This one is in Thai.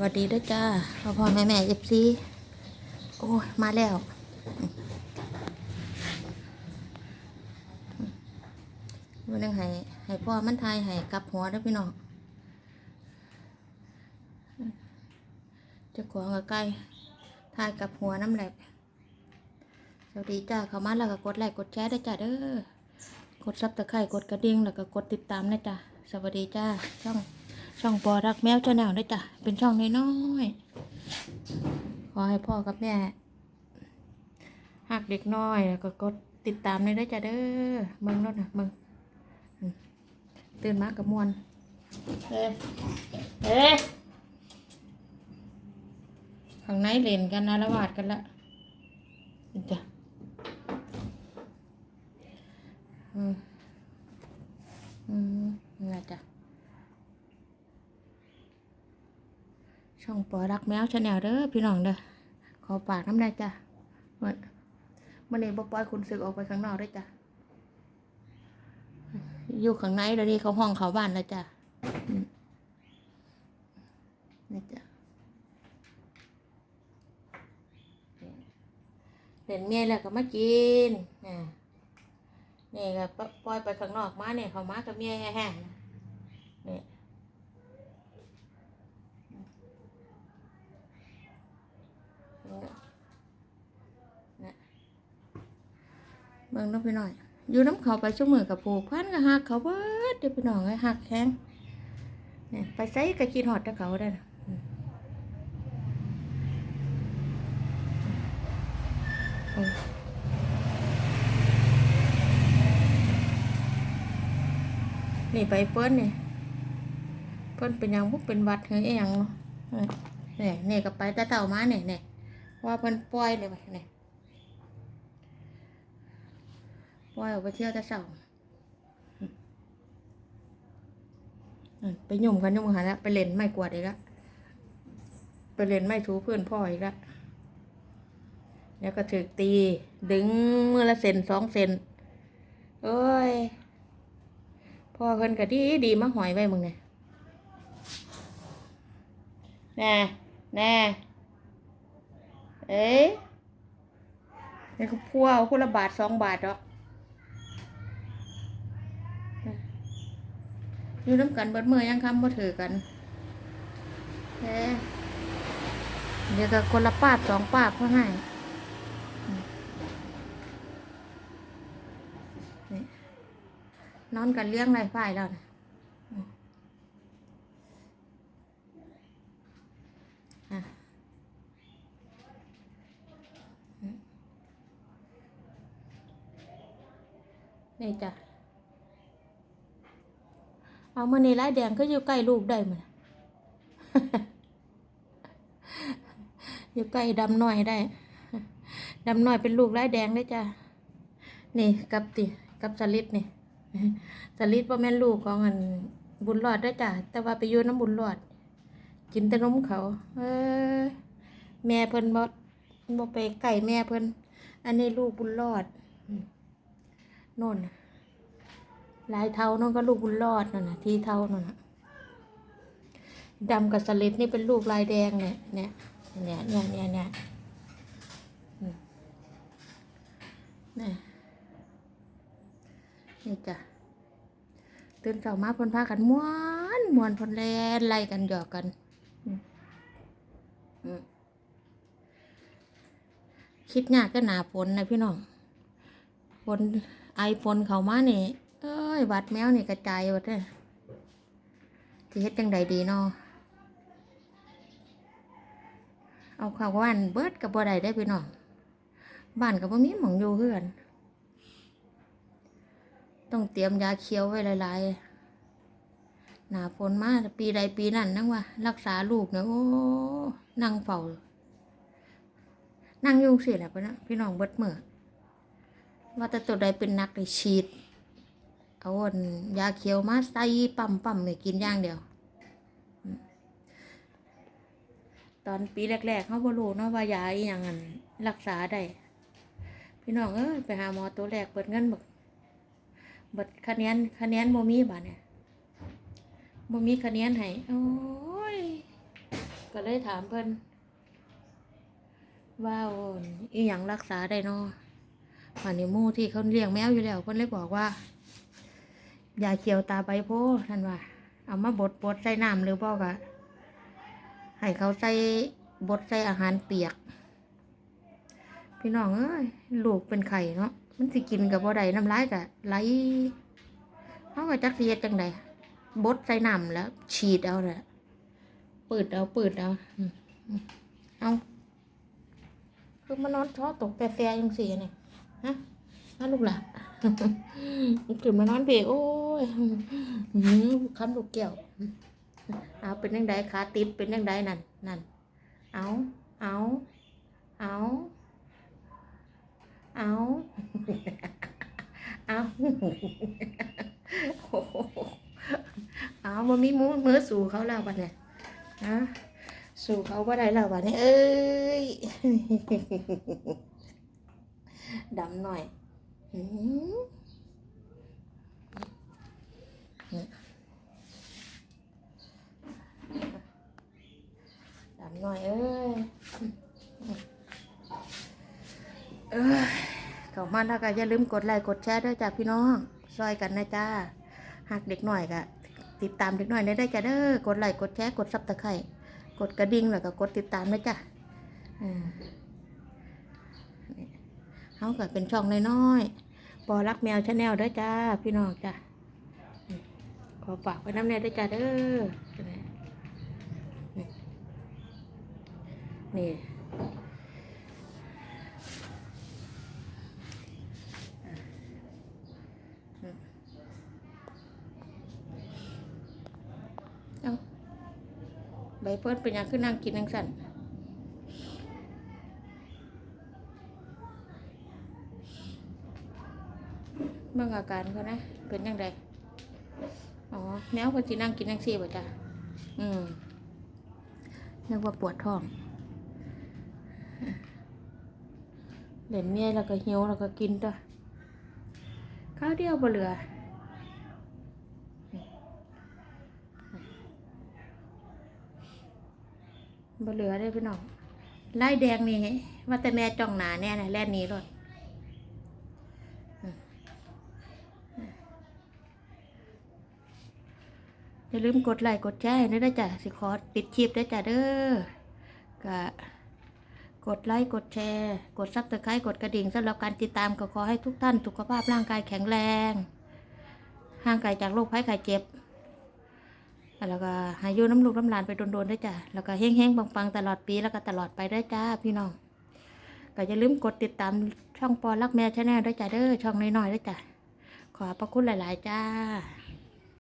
วัสดีด้วยจ้าพ่อพ่อแม่แม่เอฟซีโอ้ยมาแล้ว วันนึงให้ให้พ่อมันทายให้กลับหัวเด้วยพี่น้องจะขวางกับไก่ทายกลับหัวน้ำแหลบสวัสดีจ้าเข้ามาแล้วก็กดไลค์กดแชร์ได้จ้าเด้อกดซับตะไคร่กดกระดิ่งแล้วก็กดติดตามนะจ้าสวัสดีจ้าช่อง ช่องปอรักแมวเจ้าแนวด้วยจ้ะเป็นช่องน้อยๆขอให้พ่อกับแม่หักเด็กน้อยแล้วก็กดติดตามเลยด้วยจ้ะเด้อเมึงรถนะเมึงอืมตื่นมากับมวนเอ้ยเอ้ยข้างในเล่นกันนะละวาดกันละนี่จ้ะอืมอืมนี่นจ้ะ ช่องปอรักแมวชาแนลเด้อพี่น้องเด้อขอปากน้ำได้จ้ะเมื่อเมื่อนี้บ่ปล่อยคุณศึกออกไปข้างนอกได้จ้ะอยู่ข้างในแล้วนี่เขาห้องเขาบ้านแล้วจ้ะนี่จ้ะเล่นเมียแล้วก็มากินอ่านี่ก็ปล่อยไปข้างนอกมาเนี่ยเขามากับเมียแห้งๆนี่ นะ เบิ่งน้องพี่น้อย อยู่น้ำเขาไปชั่วมือกับผูกพันกับหักเขาเบิดเดี๋ยวพี่น้องไอ้หักแข้งเนี่ยไปใส่กระขีดหอดตะเขาได้นะนี่ไปเปิ้นนี่เปิ้นเป็นยังบุเป็นวัดเฮ้ยอยังเนาะเนี่ยเนี่ยก็ไปแต่เต่ามาเนี่ยเนี่ยว่าเพิ่นปล่อยเลยไปเนี่ย ปล่อยออกไปเที่ยวแต่เช้าอืมไปหยุ่มกันหยุ่มกันแล้วไปเล่นไม้กวาดอีกแล้วไปเล่นไม้ถูเพื่อนพ่ออีกแล้วแล้วก็ถึกตี ดึงมือละเซนสองเซนเอ้ยพ่อเพิ่นก็ดีดีมาหอยไว้มึงเนี่ยแน่แน่เอ๊ะนี่ก็พัวเอาคนละบาทสองบาทหรอก อยู่น้ำกันเบิดมือยังคำบ่ถือกันเอ๊ะเดี๋ยวก็คนละปาบสองปาบเพื่อให้นอนกันเลี้ยงไรฝ่ายแล้วนะอืมอะนี่จ้ะ เอามานี่ไล่แดงก็อยู่ใกล้ลูกได้มันอยู่ใกล้ดำน้อยได้ดำน้อยเป็นลูกไล่แดงได้จ้ะนี่กับติกับสลิดนี่สลิดว่าแม่ลูกของอันบุญรอดได้จ้ะแต่ว่าไปอยู่น้ำบุญรอด กินแต่นมเขา เออ แม่เพิ่นบ่บ่ไปไก่แม่เพิ่นอันนี้ลูกบุญรอดน่นน่ะ ลายเท้านั่นก็ลูกบุญรอดนั่นนะที่เท้านั่นนะดำกับสลิดนี่เป็นลูกลายแดงเนี่ยเนี่ยเนี่ยเนี่ยเนี่ยเนี่ยนี่จ้ะตื่นเช้ามาพนพากันม้วนม้วนพนแลนไล่กันหยอกกันคิดยากก็หนาฝนนะพี่น้องฝนไอฝนเขามาเนี่ย บาดแมวนี่กระจายหมดเลยที่เฮ็ดจังใดดีเนาะเอาข้าวบ้านเบิดกับบ่ได้ได้พี่น้องบ้านกับบ่มีหมองอยู่เพื่อน ต้องเตรียมยาเคี้ยวไว้หลายๆหนาฝนมาปีใดปีนั้นนั่งว่า รักษาลูกเนี่ยโอ้นั่งเฝ้านั่งยุ่งสิแหละพี่น้องพี่น้องเบิดมือว่าแต่ตัวใดเป็นนักได้ฉีด เอาอันยาเขียวมาใส่ปั๊มปั๊มเนี่ยกินอย่างเดียว ตอนปีแรกๆเขาบรูเนาะว่ายาอย่างนั้นรักษาได้พี่น้องเอ้ยไปหาหมอตัวแรกเปิดเงินบักบัดคะแนนคะแนนบ่มีบาเนี่ยบ่มีคะแนนให้โอ้ยก็เลยถามเพิ่นว่าโอนอีหยังรักษาได้เนาะวันนี้มู่ที่เขาเลี้ยงแมวอยู่แล้วเพิ่นเลยบอกว่า ยาเขียวตาใบโพธิ์ท่านว่า เอามาบดบดใส่น้ำหรือบอกอะให้เขาใส่บดใส่อาหารเปียก พี่น้องเอ้ยลูกเป็นไข่เนาะมันสิกินกับบ่ได้น้ำลายกะไหลเขาก็จักเฮ็ดจังไดบดใส่น้ำแล้ว ฉีดเอาแหละปืดเอาปืดเอาเอาคือมานอนท้อตกแต่แฟยังเสี่นี่ฮะฮะลูกหล่ะคือมานอนเบโอ้ ยอืมคำลูกแก้วเอาเป็นยังไงขาติดเป็นยังไงนั่นนั่นเอาเอาเอาเอาเอาเอาบ่มีมือมือสู่เขาแล้วบัดเนี่ยฮะสู่เขาบ่ได้แล้วบัดนี้เอ้ยดำหน่อยอืมดำหน่อยเอ้ย เอ้ย เข้ามาแล้วก็อย่าลืมกดไลค์กดแชร์ด้วยจ้ะพี่น้องซอยกันนะจ้าหากเด็กหน่อยก็ติดตามเด็กหน่อยได้ด้จ้ะเด้อกดไลค์กดแชร์กดซับตะไคร่กดกระดิ่งแล้วก็กดติดตามนะจ้ะอ่าเขาก็เป็นช่องน้อยๆปอรักแมวชาแนลด้วยจ้าพี่น้องจ้ะขอฝากไว้น้ำเนยด้วยจ้ะเด้อนี่นี่ เอา ใบเพิ่นเป็นยังขึ้นนั่งกินนังสั่นเบิ่งอาการเขานะ เป็นยังไงอ๋อแนวเพิ่นสินั่งกินนังซี่บ่จ้ะอืมนึกว่าปวดท้องเล่นเมียแล้วก็หิวแล้วก็กินตัวข้าวเดียวบ่เหลือ บ่เหลือได้พี่น้องไล่แดงนี่ว่าแต่แม่จ้องหนาแน่นะแล่นนี้รถอย่าลืมกดไลค์กดแชร์ให้ด้จ้ะสิขอติดคลิปด้จ้ะเด้อก็กดไลค์กดแชร์ กดซับสไครต์กดกระดิ่งสำหรับการติดตามก็ขอให้ทุกท่านสุขภาพร่างกายแข็งแรง ห่างไกลจากโรคภัยไข้เจ็บ แล้วก็หาอยุน้ำลูกน้ำหลานไปโดนๆด้วยจ้ะแล้วก็เฮ้งๆปังๆตลอดปีแล้วก็ตลอดไปด้วยจ้าพี่น้องก็อย่าลืมกดติดตามช่องปอรักแม่ชาแนลด้วยจ้ะเด้อช่องน้อยๆด้วยจ้ะขอบพระคุณหลาย ๆ จ้า